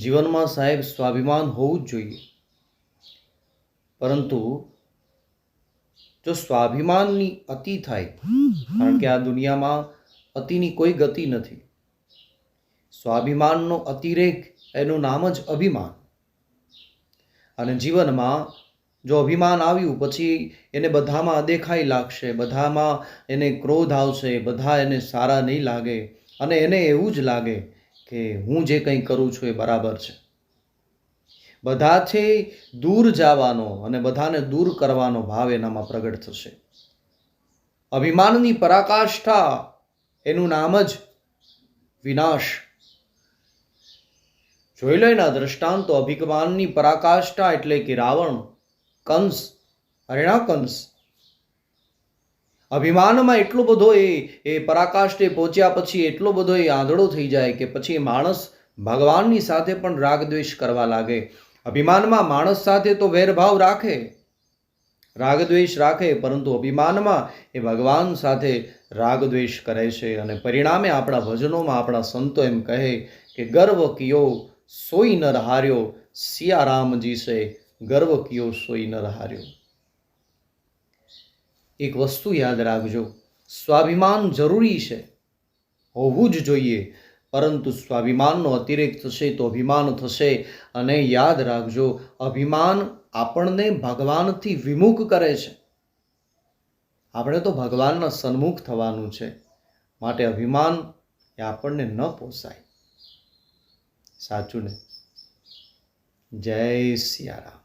જીવનમાં સાહેબ સ્વાભિમાન હોવું જ જોઈએ. પરંતુ જો સ્વાભિમાનની અતિ થાય, કારણ કે આ દુનિયામાં અતિની કોઈ ગતિ નથી. સ્વાભિમાનનો અતિરેક એનું નામ જ અભિમાન. અને જીવનમાં જો અભિમાન આવ્યું, પછી એને બધામાં અદેખાઈ લાગશે, બધામાં એને ક્રોધ આવશે, બધા એને સારા નહીં લાગે, અને એને એવું જ લાગે કે હું જે કંઈ કરું છું એ બરાબર છે. બધાથી દૂર જવાનો અને બધાને દૂર કરવાનો ભાવ એનામાં પ્રગટ થશે. અભિમાનની પરાકાષ્ઠા એનું નામ જ વિનાશ. જોઈ લો એના દ્રષ્ટાંતો, અભિમાનની પરાકાષ્ઠા એટલે કે રાવણ, કંસ હરિણાકંસ અભિમાનમાં એટલો બધો એ એ પરાકાષ્ઠે પહોંચ્યા પછી એટલો બધો એ આંધળો થઈ જાય કે પછી માણસ ભગવાનની સાથે પણ રાગદ્વેષ કરવા લાગે. અભિમાનમાં માણસ સાથે તો વેરભાવ રાખે, રાગદ્વેષ રાખે, પરંતુ અભિમાનમાં એ ભગવાન સાથે રાગદ્વેષ કરે છે અને પરિણામે આપણા ભજનોમાં આપણા સંતો એમ કહે કે, ગર્વ કિયો સોઈ નર હાર્યો સિયારામજી છે ગર્વ કિયો સોઈ નર હાર્યો. એક વસ્તુ યાદ રાખજો. સ્વાભિમાન જરૂરી છે. હોવું જ જોઈએ. પરંતુ સ્વાભિમાનનો અતિરેક થશે તો અભિમાન થશે. અને યાદ રાખજો, અભિમાન આપણને ભગવાનથી વિમુખ કરે છે. આપણે તો ભગવાનના સન્મુખ થવાનું છે. માટે અભિમાન એ આપણને ન પોસાય. સાચું ને? જય સિયારામ.